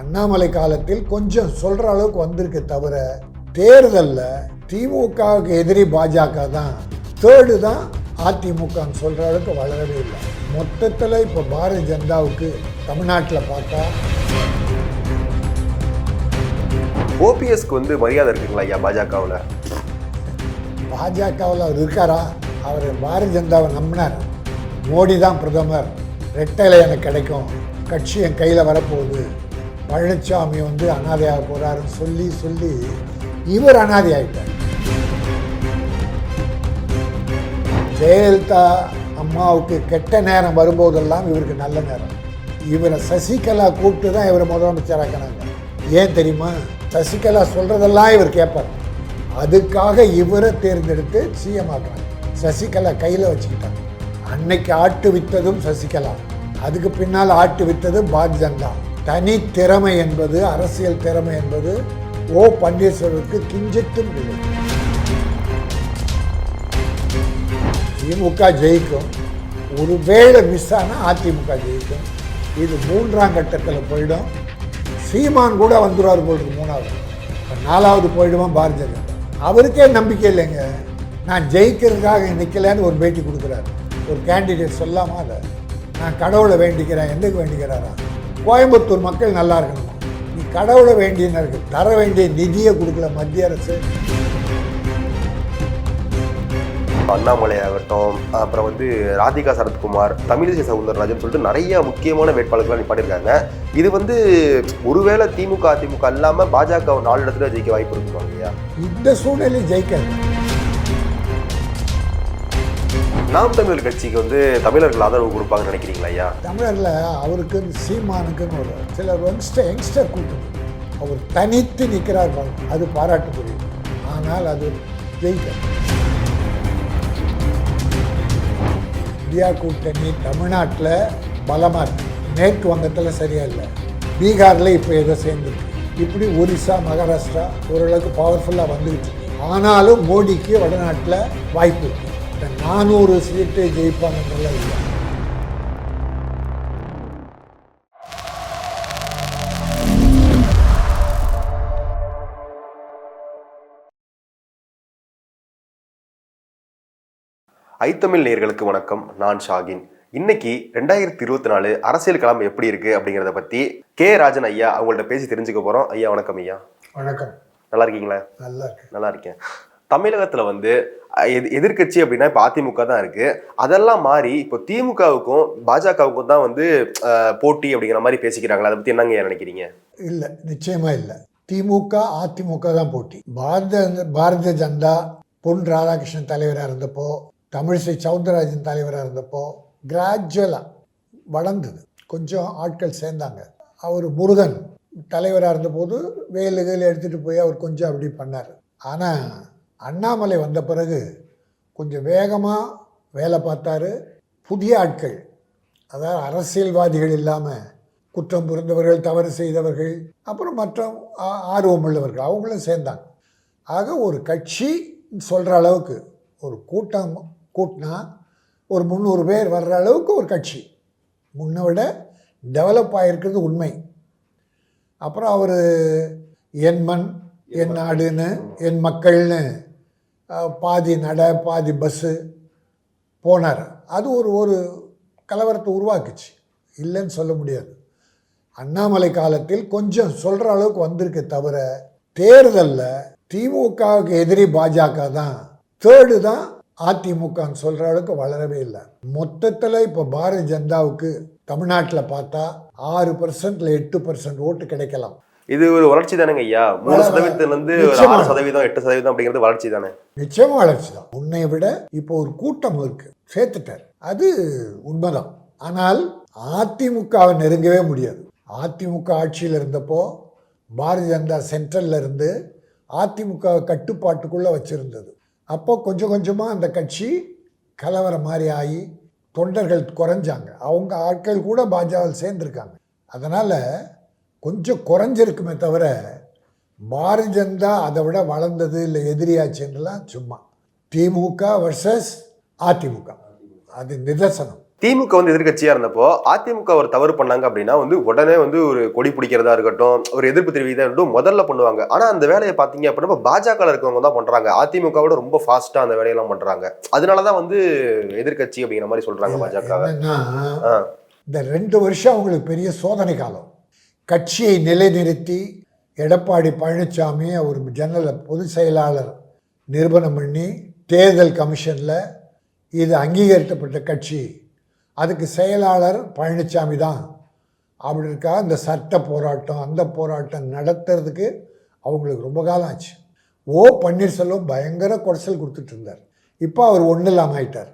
அண்ணாமலை காலத்தில் கொஞ்சம் சொல்ற அளவுக்கு வந்திருக்க தவிர தேர்தலில் திமுகவுக்கு எதிரி பாஜக தான். தேர்டு தான் அதிமுகன்னு சொல்ற அளவுக்கு வளரவே இல்லை. மொத்தத்தில் இப்போ பாரதிய ஜனதாவுக்கு தமிழ்நாட்டில் பார்த்தா ஓபிஎஸ்க்கு வந்து மரியாதை இருக்குங்களா ஐயா பாஜகவில்? பாஜகவில் அவர் இருக்காரா? அவர் பாரதிய ஜனதாவை நம்பினார். மோடி தான் பிரதமர். ரெட்டையில எனக்கு கிடைக்கும். கட்சி என் கையில் வரப்போகுது. பழனிசாமி வந்து அனாதையாக போகிறாருன்னு சொல்லி சொல்லி இவர் அனாதை ஆகிட்டார் ஜெயலலிதா அம்மாவுக்கு கெட்ட நேரம் வரும்போதெல்லாம் இவருக்கு நல்ல நேரம். இவரை சசிகலா கூப்பிட்டு தான் இவரை முதலமைச்சராக்கினாங்க ஏன் தெரியுமா? சசிகலா சொல்கிறதெல்லாம் இவர் கேட்பார் அதுக்காக இவரை தேர்ந்தெடுத்து சிஎம் ஆக்குறாங்க. சசிகலா கையில் வச்சுக்கிட்டாங்க. அன்னைக்கு ஆட்டு வித்ததும் சசிகலா. அதுக்கு பின்னால் ஆட்டு வித்தது பாரதிய ஜனதா தனி திறமை என்பது அரசியல் திறமை என்பது ஓ பன்னீர்செல்வருக்கு கிஞ்சித்தும் இல்லை. திமுக ஜெயிக்கும். ஒருவேளை மிஸ் ஆனால் அதிமுக ஜெயிக்கும். இது மூன்றாம் கட்டத்தில் போயிடும். சீமான் கூட வந்துடுவார் போல் மூணாவது. இப்போ நாலாவது போயிடுமா பாரதிய ஜனதா அவருக்கே நம்பிக்கை இல்லைங்க. நான் ஜெயிக்கிறதுக்காக நிற்கலன்னு ஒரு பேட்டி கொடுக்குறாரு. ஒரு கேண்டிடேட் சொல்லாமா அதை நான் கடவுளை வேண்டிக்கிறேன். எதுக்கு வேண்டிக்கிறாரா? கோயம்புத்தூர் மக்கள் நல்லா இருக்கணுமா. நீ கடவுளை வேண்டியனருக்கு தர வேண்டிய நிதியை கொடுக்கல மத்திய அரசு. அண்ணாமலை ஆகட்டும் அப்புறம் வந்து ராதிகா சரத்குமார் தமிழிசை சவுந்தரராஜன் சொல்லிட்டு நிறைய முக்கியமான வேட்பாளர்கள் நிப்பாட்டிருக்காங்க இது வந்து ஒருவேளை திமுக அதிமுக இல்லாம பாஜக நாலு இடத்துல ஜெயிக்க வாய்ப்பு இருக்குமா இல்லையா? இந்த சூழ்நிலையில் ஜெயிக்காது. நாம் தமிழர் கட்சிக்கு வந்து தமிழர்கள் ஆதரவு கொடுப்பாங்கன்னு நினைக்கிறீங்களா ஐயா? தமிழரில் அவருக்கு சீமானுக்குன்னு ஒரு சிலர் வன்ஸ்டர் யங்ஸ்டர் கூட்டம். அவர் தனித்து நிற்கிறார் அது பாராட்டுக்குரியது. ஆனால் அது ஜெயிக்க இந்தியா கூட்டணி தமிழ்நாட்டில் பலமாக இருக்கு. மேற்கு வங்கத்தில் சரியா இல்லை. பீகாரில் இப்போ ஏதோ சேர்ந்துருக்கு. இப்படி ஒரிசா மகாராஷ்டிரா ஓரளவுக்கு பவர்ஃபுல்லாக வந்துக்கிட்டு ஆனாலும் மோடிக்கு வடநாட்டில் வாய்ப்பு இருக்குது நானூறு சீட்டு ஜெயிப்பாங்கன்றலாம் இல்லை. ஐத்தமிழ் நேயர்களுக்கு வணக்கம். நான் ஷாகின். இன்னைக்கு ரெண்டாயிரத்தி இருபத்தி நாலு அரசியல் களம் எப்படி இருக்கு அப்படிங்கிறத பத்தி கே ராஜன் ஐயா அவங்கள்ட்ட பேசி தெரிஞ்சுக்க போறோம். ஐயா வணக்கம் ஐயா. வணக்கம். நல்லா இருக்கீங்களா? நல்லா இருக்கு நல்லா இருக்கேன். தமிழகத்தில் வந்து எது எதிர்கட்சி எதிர்க்கட்சி அப்படின்னா இப்போ அதிமுக தான் இருக்கு. அதெல்லாம் மாறி இப்போ திமுகவுக்கும் பாஜகவுக்கும் தான் வந்து போட்டி அப்படிங்கிற மாதிரி பேசிக்கிறாங்களா. அதை பற்றி என்னங்க நினைக்கிறீங்க? இல்லை நிச்சயமாக இல்லை. திமுக அதிமுக தான் போட்டி. பாரத பாரதிய ஜனதா பொன் ராதாகிருஷ்ணன் தலைவராக இருந்தப்போ தமிழிசை சவுந்தரராஜன் தலைவராக இருந்தப்போ கிராஜுவலாக வளர்ந்தது. கொஞ்சம் ஆட்கள் சேர்ந்தாங்க. அவர் முருகன் தலைவராக இருந்தபோது வேலுகள் எடுத்துகிட்டு போய் அவர் கொஞ்சம் அப்படி பண்ணார். ஆனால் அண்ணாமலை வந்த பிறகு கொஞ்சம் வேகமாக வேலை பார்த்தாரு. புதிய ஆட்கள் அதாவது அரசியல்வாதிகள் இல்லாமல் குற்றம் புரிந்தவர்கள் தவறு செய்தவர்கள் அப்புறம் மற்ற ஆர்வம் உள்ளவர்கள் அவங்களும் சேர்ந்தாங்க. ஆக ஒரு கட்சி சொல்கிற அளவுக்கு ஒரு கூட்டம் கூட்டினா ஒரு முந்நூறு பேர் வர்ற அளவுக்கு ஒரு கட்சி. முன்னை விட டெவலப் ஆகிருக்கிறது உண்மை. அப்புறம் அவர் என் மண் என் நாடுன்னு என் மக்கள்னு பாதி நட பாதி பஸ்ஸு போனார். அது ஒரு ஒரு கலவரத்தை உருவாக்குச்சு. இல்லைன்னு சொல்ல முடியாது. அண்ணாமலை காலத்தில் கொஞ்சம் சொல்கிற அளவுக்கு வந்திருக்க தவிர தேர்தலில் திமுகவுக்கு எதிரி பாஜக தான் தேர்டு தான் அதிமுகன்னு சொல்கிற அளவுக்கு வளரவே இல்லை. மொத்தத்தில் இப்போ பாரதிய ஜனதாவுக்கு தமிழ்நாட்டில் பார்த்தா ஆறு பர்சன்ட்ல எட்டு பர்சன்ட் ஓட்டு கிடைக்கலாம். இது ஒரு வளர்ச்சி தானேங்க ஐயா? மூணு வள- சதவீதத்துல இருந்து ஒரு. ஆறு சதவீதம் எட்டு சதவீதம் அப்படிங்கிறது வளர்ச்சி தானே? நிச்சயமா வளர்ச்சி தான். உன்னை விட இப்போ ஒரு கூட்டம் இருக்கு. சேர்த்துட்டார். அது உண்மைதான். ஆனால் அதிமுகவை நெருங்கவே முடியாது. அதிமுக ஆட்சியில் இருந்தப்போ பாரதிய ஜனதா சென்ட்ரல்ல இருந்து அதிமுக கட்டுப்பாட்டுக்குள்ளே வச்சிருந்தது. அப்போ கொஞ்சம் கொஞ்சமாக அந்த கட்சி கலவரம் மாதிரி ஆகி தொண்டர்கள் குறைஞ்சாங்க. அவங்க ஆட்கள் கூட பாஜகவில் சேர்ந்துருக்காங்க. அதனால் கொஞ்சம் குறைஞ்சிருக்குமே தவிர பாரதிய ஜனதா அதை விட வளர்ந்தது இல்லை எதிரியாச்சுன்றலாம் சும்மா. திமுக வர்சஸ் அதிமுக. அது நிதர்சனம். திமுக வந்து எதிர்க்கட்சியா இருந்தப்போ அதிமுக ஒரு தவறு பண்ணாங்க அப்படின்னா வந்து உடனே வந்து ஒரு கொடி பிடிக்கிறதா இருக்கட்டும் ஒரு எதிர்ப்பு தெரிவிக்கிறதா இருக்கட்டும் முதல்ல பண்ணுவாங்க. ஆனா அந்த வேலையை பாத்தீங்க அப்படின்னா பாஜக இருக்கவங்க தான் பண்றாங்க. அதிமுகவோட ரொம்ப ஃபாஸ்டா அந்த வேலையெல்லாம் பண்றாங்க. அதனாலதான் வந்து எதிர்க்கட்சி அப்படிங்கிற மாதிரி சொல்றாங்க பாஜக. இந்த ரெண்டு வருஷம் அவங்களுக்கு பெரிய சோதனை காலம். கட்சியை நிலைநிறுத்தி எடப்பாடி பழனிசாமி அவர் ஜெனரல் பொதுச் செயலாளர் நிறுவனம் பண்ணி தேர்தல் கமிஷனில் இது அங்கீகரிக்கப்பட்ட கட்சி. அதுக்கு செயலாளர் பழனிசாமி தான். அப்படி இருக்கா? இந்த சட்ட போராட்டம் அந்த போராட்டம் நடத்துறதுக்கு அவங்களுக்கு ரொம்ப காலம் ஆச்சு. ஓ பன்னீர்செல்வம் பயங்கர குடைசல் கொடுத்துட்டு இருந்தார். இப்போ அவர் ஒன்றும் இல்லாமல் ஆயிட்டார்.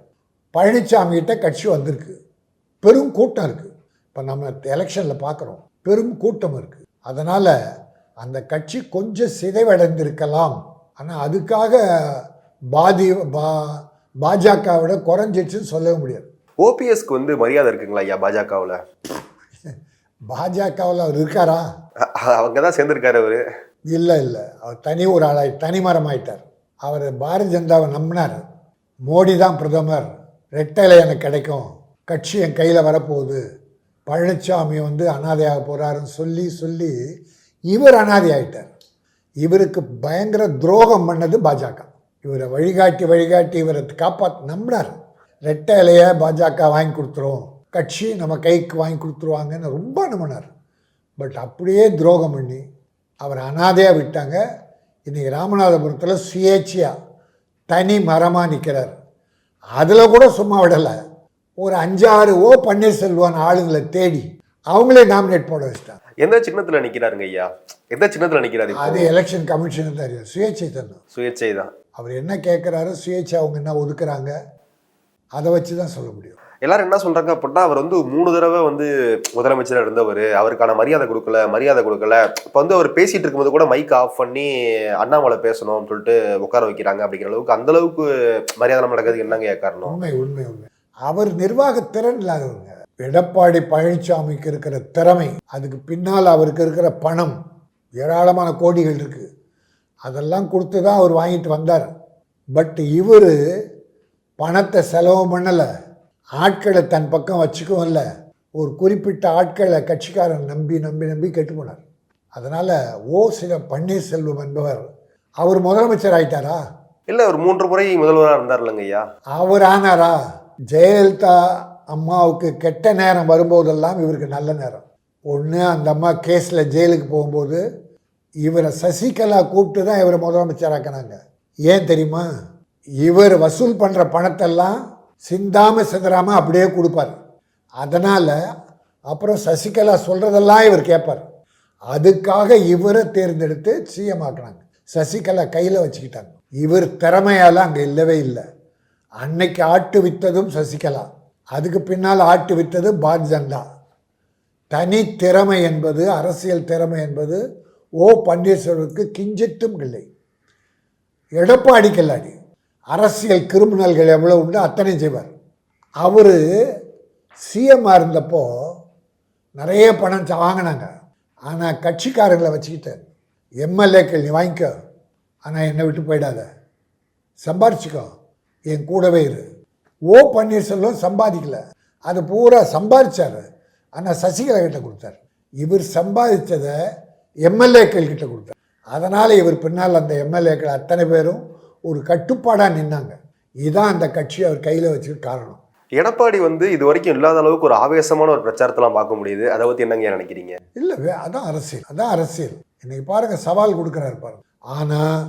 பழனிசாமி கிட்ட கட்சி வந்திருக்கு. பெரும் கூட்டம் இருக்குது இப்போ நம்ம எலெக்ஷனில் பார்க்குறோம் பெரும் கூட்டம் இருக்குது அதனால் அந்த கட்சி கொஞ்சம் சிதைவடைந்திருக்கலாம். ஆனால் அதுக்காக பாதி பா பாஜகவிட குறைஞ்சிடுச்சுன்னு சொல்லவே முடியாது. ஓபிஎஸ்க்கு வந்து மரியாதை இருக்குங்களா ஐயா பாஜகவுல? பாஜகவில் அவர் இருக்காரா? அவங்க தான் சேர்ந்திருக்காரு அவரு. இல்லை இல்லை. அவர் தனி ஒரு ஆளாய் தனிமரம் ஆயிட்டார் அவர் பாரதிய ஜனதாவை நம்பினார். மோடி தான் பிரதமர். ரெட்டையில எனக்கு கிடைக்கும். கட்சி என் கையில் வரப்போகுது. பழனிசாமி வந்து அனாதையாக போகிறாருன்னு சொல்லி சொல்லி இவர் அனாதை ஆகிட்டார் இவருக்கு பயங்கர துரோகம் பண்ணது பாஜக. இவரை வழிகாட்டி வழிகாட்டி இவரை காப்பாற்ற நம்பினார். ரெட்டை இலையை பாஜக வாங்கி கொடுத்துரும். கட்சி நம்ம கைக்கு வாங்கி கொடுத்துருவாங்கன்னு ரொம்ப நம்பினார். பட் அப்படியே துரோகம் பண்ணி அவர் அனாதையாக விட்டாங்க. இன்றைக்கி ராமநாதபுரத்தில் சுயேட்சையாக தனி மரமாக நிற்கிறார் அதில் கூட சும்மா விடலை. ஒரு அஞ்சாறு ஓ பன்னீர்செல்வம் ஆளுங்களை தேடி அவங்களே நாமினேட் போட வச்சிட்டாங்க. எந்த சின்னத்துல நிக்கிறாருங்க ஐயா? எந்த சின்னத்துல நிக்கிறாரு இப்போ? அது எலெக்ஷன் கமிஷனுக்கு தெரியும் சுயேட்சை தரணும் சுயேட்சை தான். அவர் என்ன கேட்குறாரு சுயேட்சை அவங்க என்ன ஒதுக்குறாங்க அதை வச்சு தான் சொல்ல முடியும். எல்லாரும் என்ன சொல்றாங்க அப்படின்னா அவர் வந்து மூணு தடவை வந்து முதலமைச்சரா இருந்தவர். அவருக்கான மரியாதை கொடுக்கல மரியாதை கொடுக்கல. இப்போ வந்து அவர் பேசிட்டு இருக்கும்போது கூட மைக் ஆஃப் பண்ணி அண்ணாமலை பேசணும்னு சொல்லிட்டு உட்கார வைக்கிறாங்க அப்படிங்கிற அளவுக்கு அந்த அளவுக்கு மரியாதை நடக்கிறதுக்கு என்னங்க காரணம்? உண்மை உண்மை உண்மை. அவர் நிர்வாக திறன் இல்லாதவங்க. எடப்பாடி பழனிசாமிக்கு இருக்கிற திறமை அதுக்கு பின்னால் அவருக்கு இருக்கிற பணம் ஏராளமான கோடிகள் இருக்கு. அதெல்லாம் கொடுத்து தான் அவர் வாங்கிட்டு வந்தார். பட் இவர் பணத்தை செலவு பண்ணலை. ஆட்களை தன் பக்கம் வச்சுக்கவும் இல்லை. ஒரு குறிப்பிட்ட ஆட்களை கட்சிக்காரன் நம்பி நம்பி நம்பி கெட்டு போனார். அதனால் ஓ சில பன்னீர்செல்வம் என்பவர் அவர் முதலமைச்சர் ஆயிட்டாரா? இல்ல ஒரு மூன்று முறை முதல்வராக இருந்தார் இல்லைங்க ஐயா. அவர் ஆனாரா? ஜெயலலிதா அம்மாவுக்கு கெட்ட நேரம் வரும்போதெல்லாம் இவருக்கு நல்ல நேரம். ஒன்று அந்த அம்மா கேஸில் ஜெயிலுக்கு போகும்போது இவரை சசிகலா கூப்பிட்டு தான் இவரை முதலமைச்சராக்கினாங்க ஏன் தெரியுமா? இவர் வசூல் பண்ணுற பணத்தெல்லாம் சிந்தாமல் சிதறாமல் அப்படியே கொடுப்பார். அதனால் அப்புறம் சசிகலா சொல்கிறதெல்லாம் இவர் கேட்பார். அதுக்காக இவரை தேர்ந்தெடுத்து சிஎம் ஆக்குனாங்க. சசிகலா கையில் வச்சுக்கிட்டாங்க. இவர் திறமையால் அங்கே இல்லவே இல்லை. அன்னைக்கு ஆட்டு வித்ததும் சசிகலா. அதுக்கு பின்னால் ஆட்டு வித்தது பாரதிய ஜனதா தனி திறமை என்பது அரசியல் திறமை என்பது ஓ பன்னீர்செல்வருக்கு கிஞ்சித்தும் இல்லை. எடப்பாடி கில்லாடி அரசியல் கிரிமினல்கள் எவ்வளோ உண்டு அத்தனை செய்வார். அவர் சிஎம்மாக இருந்தப்போ நிறைய பணம் வாங்கினாங்க. ஆனால் கட்சிக்காரங்களை வச்சுக்கிட்டேன் எம்எல்ஏக்கள் நீ வாங்கிக்கோ ஆனால் என்னை விட்டு போயிடாத. சம்பாரிச்சிக்கோ. என் கூடவே இரு. ஓ பன்னீர்செல்வம் சம்பாதிக்கல. அது பூரா சம்பாதிச்சார். ஆனால் சசிகலா கிட்ட கொடுத்தார். இவர் சம்பாதிச்சதை எம்எல்ஏக்கள் கிட்ட கொடுத்தார். அதனால் இவர் பின்னால் அந்த எம்எல்ஏக்கள் அத்தனை பேரும் ஒரு கட்டுப்பாடாக நின்னாங்க. இதுதான் அந்த கட்சி அவர் கையில் வச்சுக்க காரணம். எடப்பாடி வந்து இது வரைக்கும் இல்லாத அளவுக்கு ஒரு ஆவேசமான ஒரு பிரச்சாரத்தெல்லாம் பார்க்க முடியுது. அதை பத்தி என்னங்க நினைக்கிறீங்க? இல்லை அதான் அரசியல். அதான் அரசியல். இன்னைக்கு பாருங்க சவால் கொடுக்குறாரு பாருங்க. ஆனால்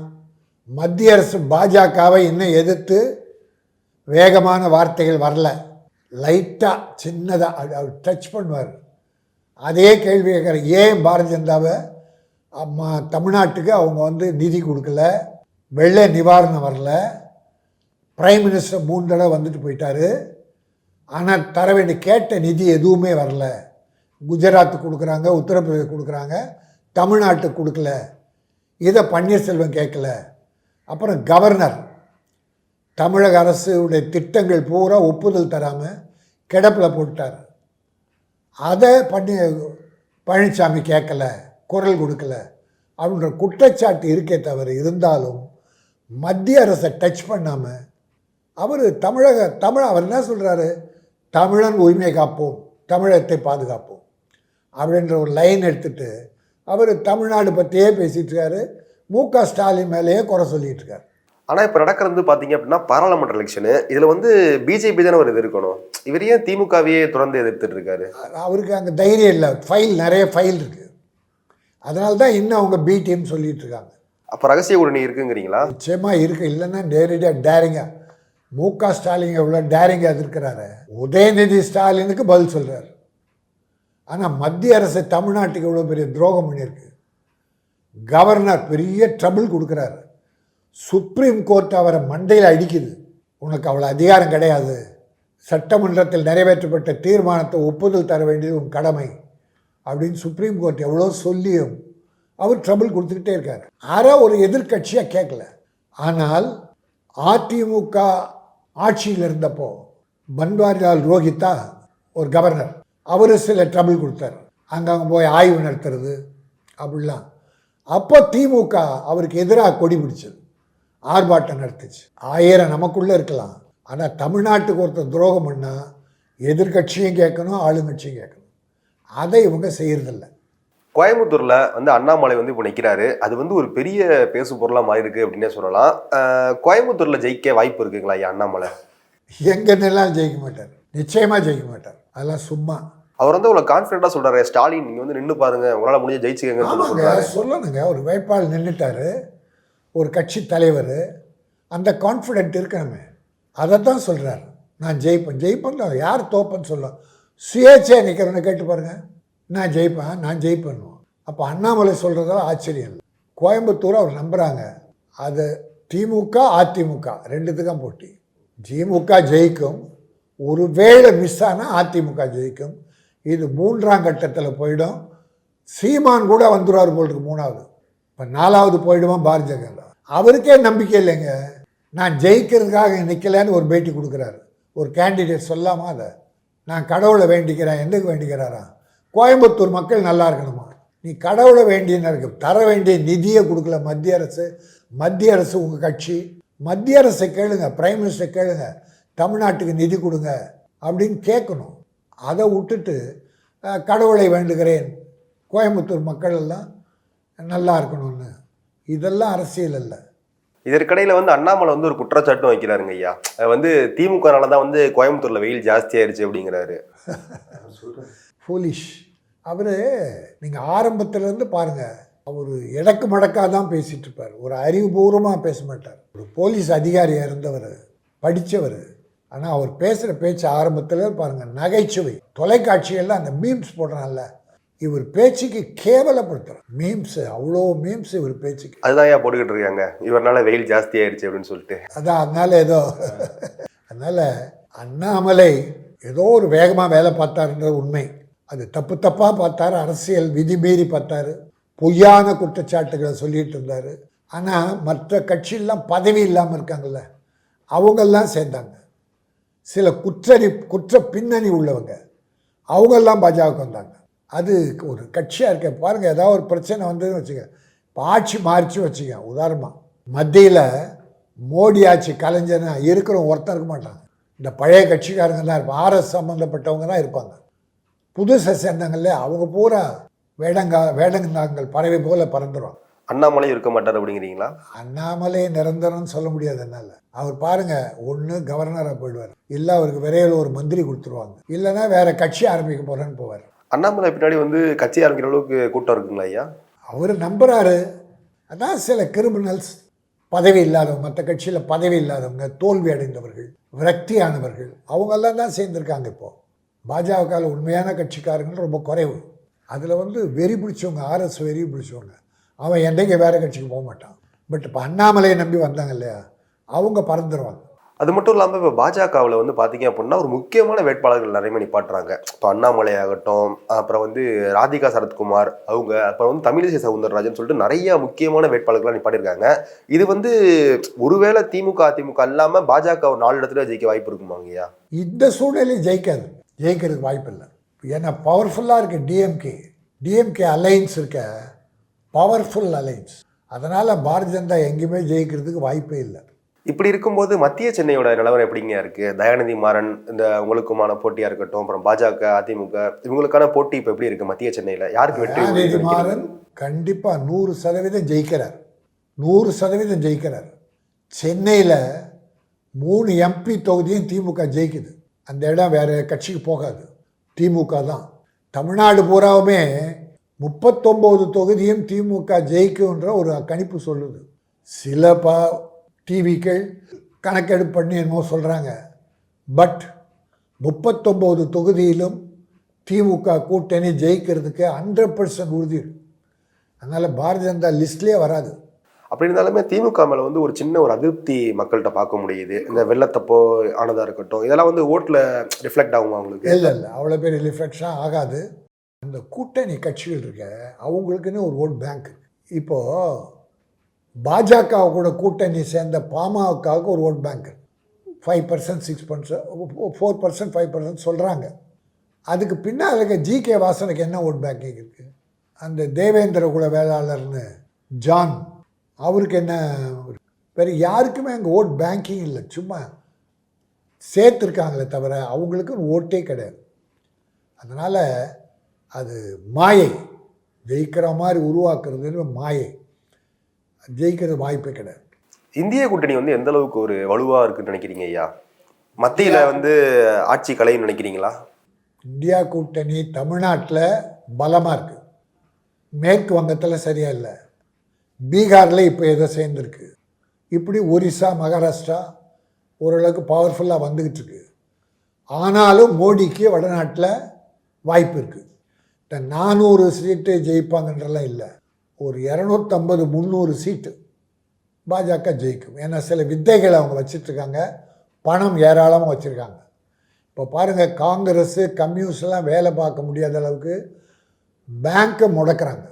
மத்திய அரசு பாஜகவை இன்னும் எதிர்த்து வேகமான வார்த்தைகள் வரல. லைட்டாக சின்னதாக அவர் டச் பண்ணுவார். அதே கேள்வி கேட்குற ஏன் பாரதிய ஜனதாவை அம்மா தமிழ்நாட்டுக்கு அவங்க வந்து நிதி கொடுக்கல? வெள்ளை நிவாரணம் வரல. பிரைம் மினிஸ்டர் மூணு தடவை வந்துட்டு போயிட்டார். ஆனால் தர வேண்டிய கேட்ட நிதி எதுவுமே வரல. குஜராத் கொடுக்குறாங்க உத்தரப்பிரதேஷ் கொடுக்குறாங்க தமிழ்நாட்டுக்கு கொடுக்கல. இதை பன்னீர்செல்வம் கேட்கல. அப்புறம் கவர்னர் தமிழக அரசுடைய திட்டங்கள் பூரா ஒப்புதல் தராமல் கிடப்பில் போட்டார் அதை பண்ணி பழனிசாமி கேட்கல குரல் கொடுக்கல. அப்படின்ற குற்றச்சாட்டு இருக்கே தவிர இருந்தாலும் மத்திய அரசை டச் பண்ணாமல் அவர் தமிழக தமிழ் அவர் என்ன சொல்கிறாரு தமிழன் உரிமை காப்போம் தமிழகத்தை பாதுகாப்போம். அப்படின்ற ஒரு லைன் எடுத்துகிட்டு அவர் தமிழ்நாடு பற்றியே பேசிகிட்டு இருக்காரு. மு க ஸ்டாலின் மேலேயே குறை சொல்லிகிட்டு இருக்கார். ஆனா இப்ப நடக்கிறது பாத்தீங்க அப்படின்னா பாராளுமன்ற எலெக்ஷனு இதுல வந்து பிஜேபி தானே ஒரு இது இருக்கணும். இவர் ஏன் திமுகவையே தொடர்ந்து எதிர்த்துட்டு இருக்காரு? அவருக்கு அங்கே தைரியம் இல்லை. ஃபைல் நிறைய ஃபைல் இருக்குது அதனால தான் இன்னும் அவங்க பி டீம் சொல்லிட்டு இருக்காங்க. அப்ப ரகசிய கூட்டணி இருக்குங்கிறீங்களா? நிச்சயமாக இருக்கு. இல்லைன்னா நேரடியாக டேரிங்காக மு க ஸ்டாலின் எவ்வளோ டேரிங்காக எதிர்க்கிறாரு? உதயநிதி ஸ்டாலினுக்கு பதில் சொல்கிறார் ஆனால் மத்திய அரசு தமிழ்நாட்டுக்கு இவ்வளோ பெரிய துரோகம் பண்ணியிருக்கு? கவர்னர் பெரிய ட்ரபிள் கொடுக்குறாரு. சுப்ரீம் கோர்ட் அவரை மண்டையில் அடிக்குது. உனக்கு அவ்வளோ அதிகாரம் கிடையாது. சட்டமன்றத்தில் நிறைவேற்றப்பட்ட தீர்மானத்தை ஒப்புதல் தர வேண்டியது உன் கடமை அப்படின்னு சுப்ரீம் கோர்ட் எவ்வளோ சொல்லியும் அவர் ட்ரபிள் கொடுத்துக்கிட்டே இருக்கார். அரை ஒரு எதிர்க்கட்சியாக கேட்கல. ஆனால் அதிமுக ஆட்சியில் இருந்தப்போ பன்வாரிலால் ரோஹித்தா ஒரு கவர்னர் அவர் சில ட்ரபிள் கொடுத்தார். அங்கங்கே போய் ஆய்வு நடத்துறது அப்படிலாம். அப்போ திமுக அவருக்கு எதிராக கொடி பிடிச்சது. ஆர்ப்பாட்டம் நடத்துச்சு. ஆயிரம் நமக்குள்ளே இருக்கலாம். ஆனால் தமிழ்நாட்டுக்கு ஒருத்தர் துரோகம் பண்ணால் எதிர்க்கட்சியும் கேட்கணும் ஆளுங்கட்சியும் கேட்கணும். அதை இவங்க செய்யறதில்ல. கோயம்புத்தூர்ல வந்து அண்ணாமலை வந்து இப்போ நிற்கிறாரு அது வந்து ஒரு பெரிய பேசு பொருளா மாறி இருக்கு அப்படின்னே சொல்லலாம். கோயம்புத்தூர்ல ஜெயிக்க வாய்ப்பு இருக்குங்களா ஐயா அண்ணாமலை? எங்கன்னெல்லாம் ஜெயிக்க மாட்டார். நிச்சயமாக ஜெயிக்க மாட்டார். அதெல்லாம் சும்மா. அவர் வந்து அவ்வளவு கான்ஃபிடண்டா சொல்றாரு ஸ்டாலின் நீங்க வந்து நின்னு பாருங்க. உங்களால முடிஞ்ச சொல்றாரு. சொல்லணுங்க. ஒரு வேட்பாளர் நின்றுட்டாரு ஒரு கட்சி தலைவர் அந்த கான்ஃபிடென்ட் இருக்கணுமே. அதை தான் சொல்கிறார் நான் ஜெயிப்பேன் ஜெயிப்பேன் யார் தோப்பேன்னு சொல்ல சுயேட்சையாக நிற்கிறவனை கேட்டு பாருங்கள் நான் ஜெயிப்பேன் நான் ஜெயிப்பேன்னுவோம். அப்போ அண்ணாமலை சொல்கிறதால ஆச்சரியம் இல்லை. கோயம்புத்தூர் அவர் நம்புகிறாங்க அது திமுக அதிமுக ரெண்டுத்துக்கும் போட்டி. திமுக ஜெயிக்கும். ஒருவேளை மிஸ் ஆனால் அதிமுக ஜெயிக்கும். இது மூன்றாம் கட்டத்தில் போயிடும். சீமான் கூட வந்துடுவார் போல் இருக்கு மூணாவது. இப்போ நாலாவது போயிடுவான் பாரதிய ஜனதா அவருக்கே நம்பிக்கை இல்லைங்க. நான் ஜெயிக்கிறதுக்காக நிற்கலன்னு ஒரு பேட்டி கொடுக்குறாரு. ஒரு கேண்டிடேட் சொல்லாமா அதை. நான் கடவுளை வேண்டிக்கிறேன். என்றைக்கு வேண்டிக்கிறாரா? கோயம்புத்தூர் மக்கள் நல்லா இருக்கணுமா? நீ கடவுளை வேண்டியன்னு இருக்கு. தர வேண்டிய நிதியை கொடுக்கல மத்திய அரசு. மத்திய அரசு உங்கள் கட்சி. மத்திய அரசை கேளுங்க. பிரைம் மினிஸ்டர் கேளுங்க. தமிழ்நாட்டுக்கு நிதி கொடுங்க அப்படின்னு கேட்கணும். அதை விட்டுட்டு கடவுளை வேண்டுகிறேன். கோயம்புத்தூர் மக்கள் எல்லாம் நல்லா இருக்கணும்னு. இதெல்லாம் அரசியல் அல்ல. இதற்கிடையில வந்து அண்ணாமலை வந்து ஒரு குற்றச்சாட்டும் வைக்கிறாருங்க ஐயா. அது வந்து திமுகனால தான் வந்து கோயம்புத்தூர்ல வெயில் ஜாஸ்தி ஆயிருச்சு அப்படிங்கிறாரு. ஃபூலிஷ் அவர் நீங்கள் ஆரம்பத்துலேருந்து பாருங்கள் அவர் இடக்கு மடக்காக தான் பேசிகிட்டு இருப்பார். ஒரு அறிவுபூர்வமாக பேச மாட்டார். ஒரு போலீஸ் அதிகாரியாக இருந்தவர் படித்தவர் ஆனால் அவர் பேசுகிற பேச்சு ஆரம்பத்தில் பாருங்கள் நகைச்சுவை. தொலைக்காட்சியெல்லாம் அந்த மீம்ஸ் போடுறான்ல இவர் பேச்சுக்கு கேவலப்படுத்துகிறார் மீம்ஸு அவ்வளோ மீம்ஸ் இவர் பேச்சுக்கு. அதுதான் ஐயா போட்டுக்கிட்டு இருக்காங்க? இவர்னால வெயில் ஜாஸ்தி ஆயிருச்சு அப்படின்னு சொல்லிட்டு. அதான் அதனால ஏதோ அதனால அண்ணாமலை ஏதோ ஒரு வேகமாக வேலை பார்த்தாருன்றது உண்மை. அது தப்பு தப்பாக பார்த்தாரு அரசியல் விதி மீறி பார்த்தாரு பொய்யான குற்றச்சாட்டுகளை சொல்லிட்டு இருந்தார். ஆனால் மற்ற கட்சியெல்லாம் பதவி இல்லாமல் இருக்காங்கல்ல அவங்கெல்லாம் சேர்ந்தாங்க. சில குற்றறி குற்ற பின்னணி உள்ளவங்க அவங்கெல்லாம் பாஜகவுக்கு வந்தாங்க. அது ஒரு கட்சியாக இருக்க பாருங்கள் ஏதாவது ஒரு பிரச்சனை வந்ததுன்னு வச்சுக்க இப்போ ஆட்சி மாறிச்சு வச்சுக்க உதாரணமாக மத்தியில் மோடி ஆட்சி கலைஞனா இருக்கிற ஒருத்தன் இருக்க மாட்டாங்க இந்த பழைய கட்சிக்காரங்க தான் இருப்பாங்க. ஆர்எஸ் சம்மந்தப்பட்டவங்க தான் இருப்பாங்க. புதுசாக சேர்ந்தாங்கல்ல அவங்க பூரா வேடங்கா வேடங்காங்கள் பறவை போல பறந்துடும் அண்ணாமலை இருக்க மாட்டார் அப்படிங்கிறீங்களா? அண்ணாமலை நிரந்தரம்னு சொல்ல முடியாது என்னால். அவர் பாருங்க ஒன்று கவர்னராக போயிடுவார். இல்லை அவருக்கு விரைவில் ஒரு மந்திரி கொடுத்துருவாங்க. இல்லைன்னா வேற கட்சி ஆரம்பிக்க போகிறேன்னு போவார். அண்ணாமலை பின்னாடி வந்து கட்சி ஆரம்பிக்கிற அளவுக்கு கூட்டம் இருக்குங்களா ஐயா? அவர் நம்புறாரு. அதான் சில கிரிமினல்ஸ் பதவி இல்லாதவங்க மற்ற கட்சியில் பதவி இல்லாதவங்க தோல்வி அடைந்தவர்கள் விரக்தியானவர்கள் அவங்கெல்லாம் தான் சேர்ந்துருக்காங்க இப்போது பாஜகவில் உண்மையான கட்சிக்காரங்கள் ரொம்ப குறைவு. அதில் வந்து வெறி பிடிச்சவங்க ஆர்எஸ் வெறி பிடிச்சவங்க அவன் என்றைக்கு வேறு கட்சிக்கு போக மாட்டான். பட் இப்போ அண்ணாமலையை நம்பி வந்தாங்க இல்லையா? அவங்க பறந்துடுவாங்க அது மட்டும் இல்லாமல் இப்போ பாஜகவில் வந்து பார்த்தீங்க அப்படின்னா ஒரு முக்கியமான வேட்பாளர்கள் நிறைய நிப்பாட்டுறாங்க. இப்போ அண்ணாமலை ஆகட்டும் அப்புறம் வந்து ராதிகா சரத்குமார் அவங்க அப்புறம் வந்து தமிழிசை சவுந்தரராஜன் சொல்லிட்டு நிறைய முக்கியமான வேட்பாளர்கள்லாம் நிப்பாட்டிருக்காங்க. இது வந்து ஒருவேளை திமுக அதிமுக இல்லாமல் பாஜக ஒரு நாலு இடத்துல ஜெயிக்க வாய்ப்பு இருக்குமாங்கய்யா இந்த சூழ்நிலையில் ஜெயிக்காது. ஜெயிக்கிறதுக்கு வாய்ப்பு இல்லை. ஏன்னா பவர்ஃபுல்லாக இருக்குது டிஎம்கே டிஎம்கே அலைன்ஸ் இருக்க பவர்ஃபுல் அலைன்ஸ் அதனால் பாரதிய ஜனதா எங்கேயுமே ஜெயிக்கிறதுக்கு வாய்ப்பே இல்லை. இப்படி இருக்கும்போது மத்திய சென்னையோட நிலவரம் எப்படிங்க இருக்கு? தயாநிதி மாறன் இந்த உங்களுக்குமான போட்டியா இருக்கட்டும் அப்புறம் பாஜக அதிமுக இவங்களுக்கான போட்டி இப்போ எப்படி இருக்கு மத்திய சென்னையில? யாருக்கு வெற்றி? மாறன் கண்டிப்பா நூறு சதவீதம் ஜெயிக்கிறார். நூறு சதவீதம் ஜெயிக்கிறார். சென்னையில் மூணு எம்பி தொகுதியும் திமுக ஜெயிக்குது. அந்த இடம் வேற கட்சிக்கு போகாது. திமுக தான். தமிழ்நாடு பூராவுமே முப்பத்தொம்போது தொகுதியும் திமுக ஜெயிக்குன்ற ஒரு கணிப்பு சொல்லுது. சில ப டிவிக்கள் கணக்கெடுப்பு பண்ணி என்னமோ சொல்கிறாங்க பட் முப்பத்தொம்போது தொகுதியிலும் திமுக கூட்டணி ஜெயிக்கிறதுக்கு ஹண்ட்ரட் பர்சன்ட் உறுதி. அதனால் பாரதிய ஜனதா லிஸ்ட்லேயே வராது. அப்படி இருந்தாலுமே திமுக மேல வந்து ஒரு சின்ன ஒரு அதிருப்தி மக்கள்கிட்ட பார்க்க முடியுது. இந்த வெள்ளத்தப்போ ஆனதா இருக்கட்டும் இதெல்லாம் வந்து ஓட்டுல ரிஃப்ளெக்ட் ஆகுமா அவங்களுக்கு இல்லை இல்லை. அவ்வளோ பெரிய ரிஃப்ளெக்ஷன் ஆகாது. அந்த கூட்டணி கட்சிகள் இருக்க அவங்களுக்குன்னு ஒரு ஓட் பேங்க் இப்போது பாஜக கூட கூட்டணி சேர்ந்த பாமகவுக்கு ஒரு vote bank. Five percent six percent four percent five percent சொல்கிறாங்க அதுக்கு பின்னால் இருக்க ஜி கே வாசனுக்கு என்ன ஓட் பேங்கிங் இருக்குது அந்த தேவேந்திர குல வேளாளர்னு ஜான் அவருக்கு என்ன? வேறு யாருக்குமே அங்கே ஓட் பேங்கிங் இல்லை. சும்மா சேர்த்துருக்காங்களே தவிர அவங்களுக்கு ஓட்டே கிடையாது. அதனால் அது மாயை. ஜெயிக்கிற மாதிரி உருவாக்குறதுன்னு மாயை. ஜெயிக்கிறது வாய்ப்பே கிடையாது. இந்திய கூட்டணி வந்து எந்த அளவுக்கு ஒரு வலுவா இருக்குன்னு நினைக்கிறீங்க ஐயா? மத்தியில வந்து ஆட்சி கலைன்னு நினைக்கிறீங்களா? இந்தியா கூட்டணி தமிழ்நாட்டில் பலமாக இருக்குது மேற்கு வங்கத்தில் சரியா இல்லை. பீகாரில் இப்போ ஏதோ சேர்ந்துருக்கு. இப்படி ஒரிசா மகாராஷ்டிரா ஓரளவுக்கு பவர்ஃபுல்லாக வந்துக்கிட்டு இருக்கு. ஆனாலும் மோடிக்கு வடநாட்டில் வாய்ப்பு இருக்குது இந்த நானூறு சீட்டு ஜெயிப்பாங்கன்றலாம் இல்லை. ஒரு இரநூத்தம்பது முந்நூறு சீட்டு பாஜக ஜெயிக்கும். ஏன்னா சில வித்தைகளை அவங்க வச்சிட்ருக்காங்க. பணம் ஏராளமாக வச்சுருக்காங்க. இப்போ பாருங்கள் காங்கிரஸ்ஸு கம்யூனிஸ்ட்லாம் வேலை பார்க்க முடியாத அளவுக்கு பேங்க்கை முடக்கிறாங்க.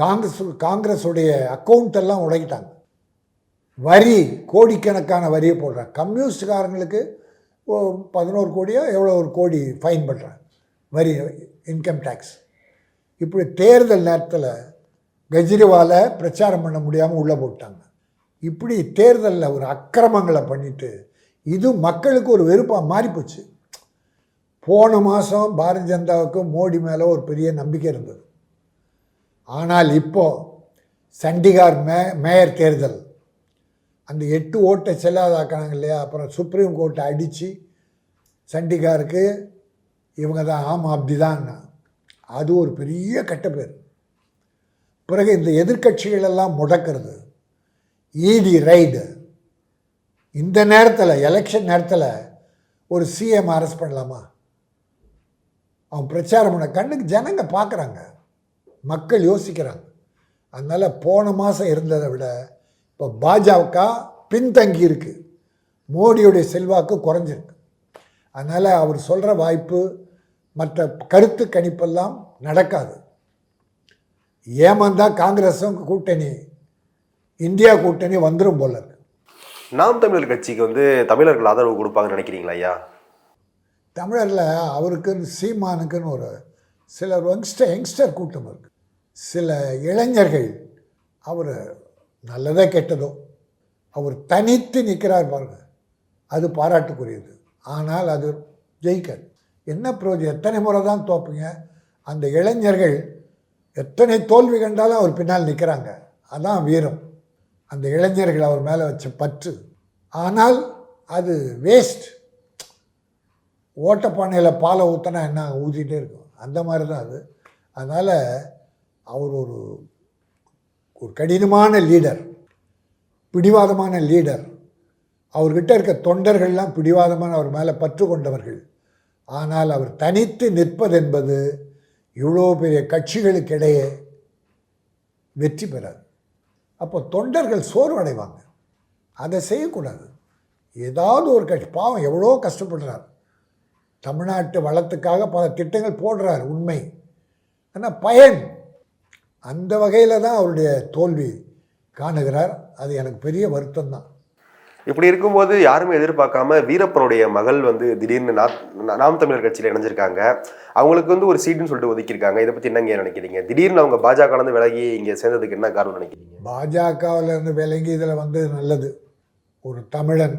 காங்கிரஸ் காங்கிரஸுடைய அக்கௌண்ட்டெல்லாம் உடைக்கிட்டாங்க. வரி கோடிக்கணக்கான வரியை போடுறாங்க. கம்யூனிஸ்ட்காரங்களுக்கு ஓ பதினோரு கோடியோ எவ்வளோ ஒரு கோடி ஃபைன் பண்ணுறாங்க. வரி இன்கம் டேக்ஸ். இப்படி தேர்தல் நேரத்தில் கெஜ்ரிவாலை பிரச்சாரம் பண்ண முடியாமல் உள்ளே போட்டாங்க. இப்படி தேர்தலில் ஒரு அக்கிரமங்களை பண்ணிட்டு இது மக்களுக்கு ஒரு வெறுப்பாக மாறிப்போச்சு. போன மாதம் பாரதிய ஜனதாவுக்கு மோடி மேலே ஒரு பெரிய நம்பிக்கை இருந்தது. ஆனால் இப்போ சண்டிகார் மே மேயர் தேர்தல் அந்த எட்டு ஓட்டை செல்லாதாக்கினாங்க இல்லையா? அப்புறம் சுப்ரீம் கோர்ட்டை அடித்து சண்டிகாருக்கு இவங்க தான் ஆம் ஆப்தி தான் அது ஒரு பெரிய கெட்ட பேர். பிறகு இந்த எதிர்க்கட்சிகள் எல்லாம் முடக்கிறது இடி ரைடு இந்த நேரத்தில் எலெக்ஷன் நேரத்தில் ஒரு சிஎம் அரெஸ்ட் பண்ணலாமா? அவன் பிரச்சாரம் பண்ண கண்ணுக்கு ஜனங்க பார்க்குறாங்க மக்கள் யோசிக்கிறாங்க. அதனால் போன மாதம் இருந்ததை விட இப்போ பாஜக பின்தங்கி இருக்குது மோடியுடைய செல்வாக்கு குறைஞ்சிருக்கு. அதனால் அவர் சொல்கிற வாய்ப்பு மற்ற கருத்து கணிப்பெல்லாம் நடக்காது. ஏமாந்தா காங்கிரஸும் கூட்டணி இந்தியா கூட்டணி வந்துடும் போல இருக்கு. நாம் தமிழர் கட்சிக்கு வந்து தமிழர்கள் ஆதரவு கொடுப்பாங்கன்னு நினைக்கிறீங்களா ஐயா? தமிழரில் அவருக்குன்னு சீமானுக்குன்னு ஒரு சில யங்ஸ்டர் யங்ஸ்டர் கூட்டம் இருக்குது சில இளைஞர்கள் அவர் நல்லதோ கெட்டதோ அவர் தனித்து நிற்கிறார் பாருங்க அது பாராட்டுக்குரியது. ஆனால் அது ஜெயிக்காது. என்ன பிரயோஜனம்? எத்தனை முறை தான் தோப்பீங்க? அந்த இளைஞர்கள் எத்தனை தோல்வி கண்டாலும் அவர் பின்னால் நிற்கிறாங்க அதான் வீரம். அந்த இளைஞர்கள் அவர் மேலே வச்ச பற்று. ஆனால் அது வேஸ்ட் ஓட்டப்பானையில் பாலை ஊற்றினா என்ன ஊற்றிகிட்டே இருக்கும். அந்த மாதிரி தான் அது. அதனால் அவர் ஒரு ஒரு கடினமான லீடர் பிடிவாதமான லீடர் அவர்கிட்ட இருக்க தொண்டர்கள்லாம் பிடிவாதமான அவர் மேலே பற்று கொண்டவர்கள். ஆனால் அவர் தனித்து நிற்பதென்பது இவ்வளோ பெரிய கட்சிகளுக்கிடையே வெற்றி பெறாது. அப்போ தொண்டர்கள் சோர்வடைவாங்க. அதை செய்யக்கூடாது. ஏதாவது ஒரு கட்சி பாவம் எவ்வளோ கஷ்டப்படுறார். தமிழ்நாட்டு வளத்துக்காக பல திட்டங்கள் போடுறார் உண்மை. ஆனால் பயன் அந்த வகையில் தான் அவருடைய தோல்வி காணுகிறார். அது எனக்கு பெரிய வருத்தம் தான் இப்படி இருக்கும்போது யாருமே எதிர்பார்க்காம வீரப்பனுடைய மகள் வந்து திடீர்னு நாம் தமிழர் கட்சியில் இணைஞ்சிருக்காங்க. அவங்களுக்கு வந்து ஒரு சீட்டுன்னு சொல்லிட்டு ஒதுக்கியிருக்காங்க. இதை பற்றி என்னங்க நினைக்கிறீங்க? திடீர்னு அவங்க பாஜக இருந்து விலகி இங்கே சேர்ந்ததுக்கு என்ன காரணம் நினைக்கிறீங்க? பாஜகவில் இருந்து விலகி இதில் வந்தது நல்லது. ஒரு தமிழன்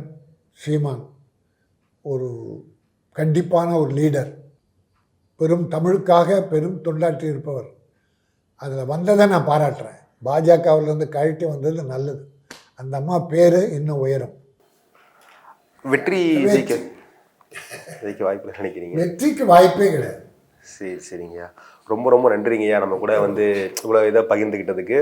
சீமான் ஒரு கண்டிப்பான ஒரு லீடர் பெரும் தமிழுக்காக பெரும் தொண்டாற்றி இருப்பவர். அதில் வந்ததை நான் பாராட்டுறேன். பாஜகவிலேருந்து கழட்டி வந்தது நல்லது. அந்த அம்மா பேர் இன்னும் உயரும். வெற்றி ஜெயிக்க ஜெயிக்க வாய்ப்பு நினைக்கிறீங்க? வெற்றிக்கு வாய்ப்பே கிடையாது. சரி சரிங்கய்யா. ரொம்ப ரொம்ப நன்றிங்கய்யா. நம்ம கூட வந்து இவ்வளோ இதை பகிர்ந்துக்கிட்டதுக்கு.